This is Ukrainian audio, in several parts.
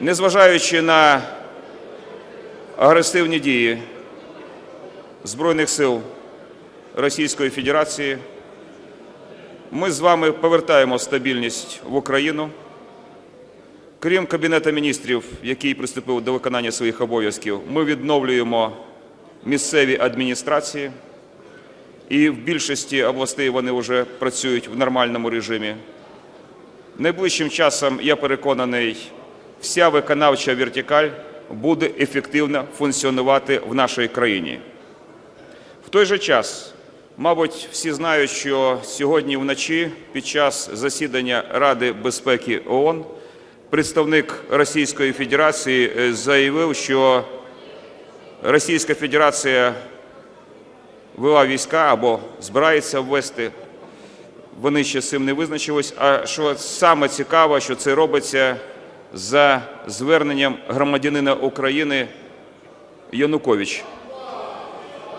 Незважаючи на агресивні дії Збройних сил Російської Федерації, ми з вами повертаємо стабільність в Україну. Крім Кабінету міністрів, який приступив до виконання своїх обов'язків, ми відновлюємо місцеві адміністрації, і в більшості областей вони вже працюють в нормальному режимі. Найближчим часом, я переконаний, вся виконавча вертикаль буде ефективно функціонувати в нашій країні. В той же час, мабуть, всі знають, що сьогодні вночі під час засідання Ради безпеки ООН представник Російської Федерації е, заявив, що Російська Федерація вела війська або збирається ввести вони ще з цим не визначились. А що саме цікаво, що це робиться за зверненням громадянина України Янукович.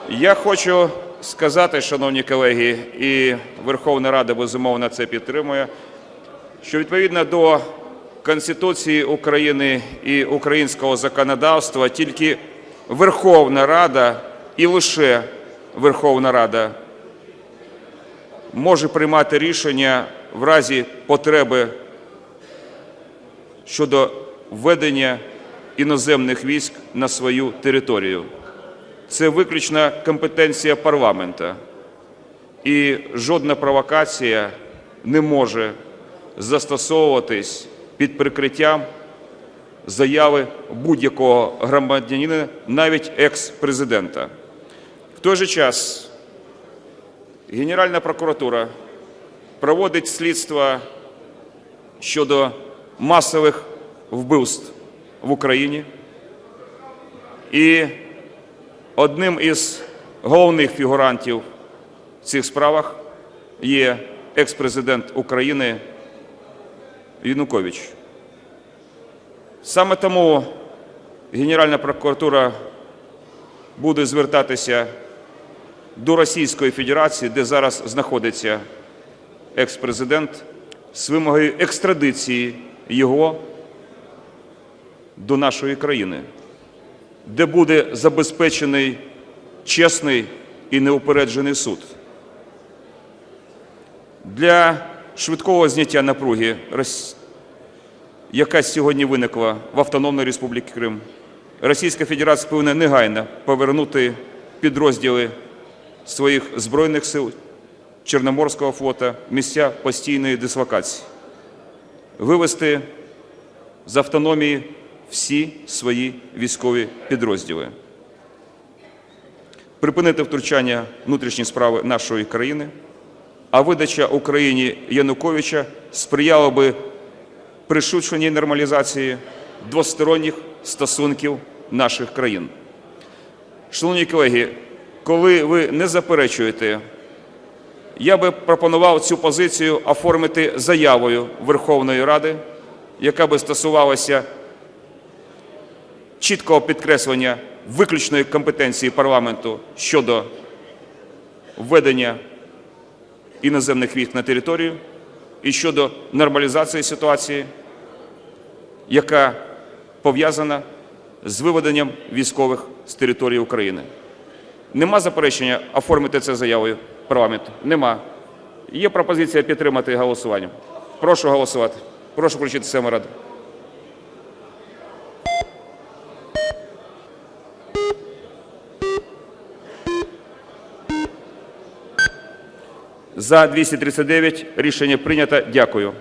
Я хочу сказати, шановні колеги, і Верховна Рада безумовно це підтримує, що відповідно до Конституції України і українського законодавства тільки Верховна Рада і лише Верховна Рада може приймати рішення в разі потреби щодо введення іноземних військ на свою територію. Це виключна компетенція парламента. І жодна провокація не може застосовуватись під прикриттям заяви будь-якого громадянина, навіть екс-президента. В той же час Генеральна прокуратура проводить слідство щодо масових вбивств в Україні. І одним із головних фігурантів в цих справах є екс-президент України Янукович. Саме тому Генеральна прокуратура буде звертатися до Російської Федерації, де зараз знаходиться екс-президент, з вимогою екстрадиції його до нашої країни, де буде забезпечений чесний і неупереджений суд. Для швидкого зняття напруги, яка сьогодні виникла в Автономній Республіці Крим, Російська Федерація повинна негайно повернути підрозділи своїх збройних сил Чорноморського флота місця постійної дислокації, вивести з автономії всі свої військові підрозділи, припинити втручання внутрішні справи нашої країни, а видача Україні Януковича сприяла би пришвидшеній нормалізації двосторонніх стосунків наших країн. Шановні колеги, коли ви не заперечуєте, я би пропонував цю позицію оформити заявою Верховної Ради, яка би стосувалася чіткого підкреслення виключної компетенції парламенту щодо введення іноземних військ на територію і щодо нормалізації ситуації, яка пов'язана з виведенням військових з території України. Нема заперечення оформити це заявою парламенту? Нема. Є пропозиція підтримати голосуванням. Прошу голосувати. Прошу включити систему ради. За 239 рішення прийнято. Дякую.